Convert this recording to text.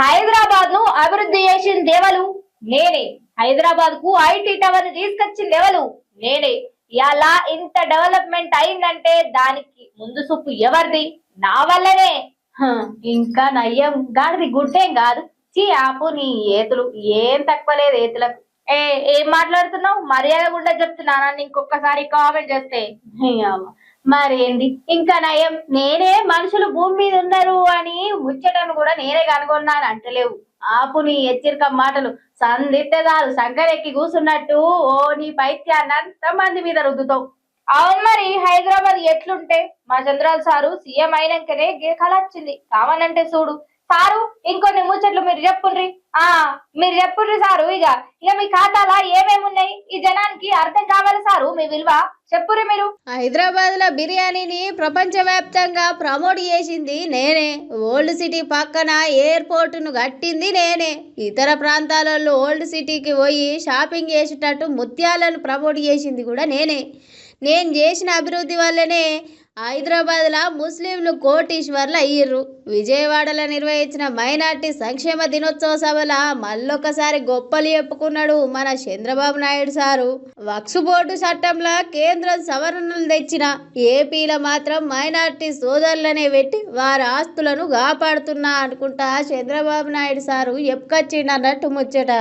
హైదరాబాద్ను అభివృద్ధి చేసింది ఎవరు నేనే. హైదరాబాద్కు ఐటీ టవర్ తీసుకొచ్చింది ఎవరు నేనే. ఇలా ఇంత డెవలప్మెంట్ అయిందంటే దానికి ముందు చూపు ఎవరిది? నా వల్లనే. హ, ఇంకా నయ్యం. గాడిది గుడ్డేం కాదు. చీ ఆపు నీ ఏతులు. ఏం తక్కువ లేదు ఏతులకు. ఏ ఏం మాట్లాడుతున్నావు? మర్యాద గుండా చెప్తున్నానా? ఇంకొకసారి కామెంట్ చేస్తే. మరేంది? ఇంకా నయం. నేనే మనుషులు భూమి మీద ఉన్నారు అని ముచ్చటను కూడా నేనే కనుగొన్నాను అంటలేవు. ఆపు నీ హెచ్చరిక మాటలు. సందిస్తే చాలు సంకరెక్కి కూసున్నట్టు ఓ నీ పైత్యాన్ని అంత మంది మీద రుద్దుతావు. అవును మరి హైదరాబాద్ ఎట్లుంటే? మా చంద్రాల సారు సీఎం అయినాకనే గే కళ వచ్చింది. కావాలంటే చూడు. సారు ఇంకొన్ని ముచ్చట్లు మీరు చెప్పుండ్రి. ఆ మీరు చెప్పుండ్రి సారు ఇక ఇక మీ ఖాతాలో ఏమేమి జనానికి అర్థం కావాలి సారు మీ విలువ. చెప్పురు మీరు. హైదరాబాద్లో బిర్యానీని ప్రపంచవ్యాప్తంగా ప్రమోట్ చేసింది నేనే. ఓల్డ్ సిటీ పక్కన ఎయిర్పోర్ట్ను కట్టింది నేనే. ఇతర ప్రాంతాలలో ఓల్డ్ సిటీకి పోయి షాపింగ్ చేసేటట్టు ముత్యాలను ప్రమోట్ చేసింది కూడా నేనే. నేను చేసిన అభివృద్ధి వల్లనే హైదరాబాద్లో ముస్లింలు కోటీశ్వర్లు అయ్యిర్రు. విజయవాడలో నిర్వహించిన మైనార్టీ సంక్షేమ దినోత్సవ సభల మళ్ళొకసారి గొప్పలు చెప్పుకున్నాడు మన చంద్రబాబు నాయుడు సారు. వక్స్ బోర్డు చట్టంలో కేంద్రం సవరణలు తెచ్చిన ఏపీలో మాత్రం మైనార్టీ సోదరులనే పెట్టి వారి ఆస్తులను కాపాడుతున్నా అనుకుంటా చంద్రబాబు నాయుడు సారు. ఎప్పుకొచ్చిండు అన్నట్టు ముచ్చట.